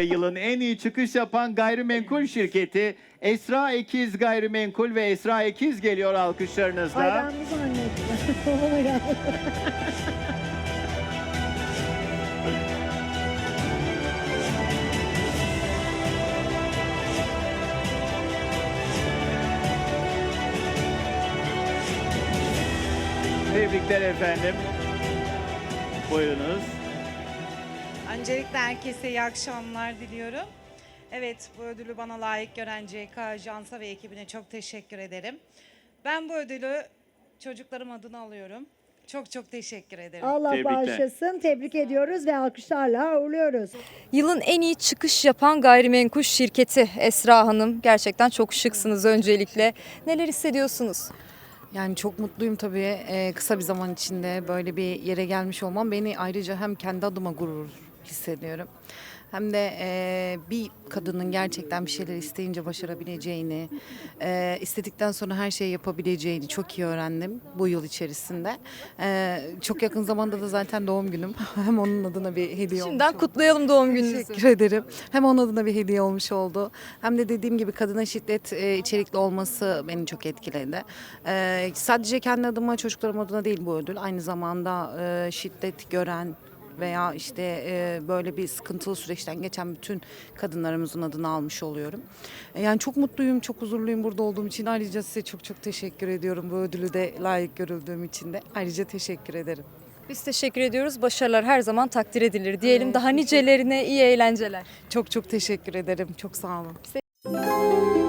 Yılın en iyi çıkış yapan gayrimenkul şirketi Esra Ekiz Gayrimenkul ve Esra Ekiz geliyor alkışlarınızla. Ay ben bu zannettim. Tebrikler efendim. Buyurunuz. Öncelikle herkese iyi akşamlar diliyorum. Evet bu ödülü bana layık gören CK Ajansa ve ekibine çok teşekkür ederim. Ben bu ödülü çocuklarım adına alıyorum. Çok çok teşekkür ederim. Allah Tebrikler. bağışlasın. Tebrik ediyoruz ve alkışlarla uğurluyoruz. Yılın en iyi çıkış yapan gayrimenkul şirketi Esra Hanım. Gerçekten çok şıksınız öncelikle. Neler hissediyorsunuz? Yani çok mutluyum tabii. Ee, kısa bir zaman içinde böyle bir yere gelmiş olmam beni ayrıca hem kendi adıma gurur hissediyorum. Hem de e, bir kadının gerçekten bir şeyler isteyince başarabileceğini, e, istedikten sonra her şeyi yapabileceğini çok iyi öğrendim bu yıl içerisinde. E, çok yakın zamanda da zaten doğum günüm. hem onun adına bir hediye olmuş Şimdiden kutlayalım doğum gününüzü. Teşekkür ederim. Hem onun adına bir hediye olmuş oldu. Hem de dediğim gibi kadına şiddet e, içerikli olması beni çok etkiledi. E, sadece kendi adıma çocuklarım adına değil bu ödül. Aynı zamanda e, şiddet gören veya işte e, böyle bir sıkıntılı süreçten geçen bütün kadınlarımızın adını almış oluyorum. E, yani çok mutluyum, çok huzurluyum burada olduğum için. Ayrıca size çok çok teşekkür ediyorum bu ödülü de layık görüldüğüm için de. Ayrıca teşekkür ederim. Biz teşekkür ediyoruz. Başarılar her zaman takdir edilir. Diyelim Evet, daha nicelerine iyi eğlenceler. Çok çok teşekkür ederim. Çok sağ olun.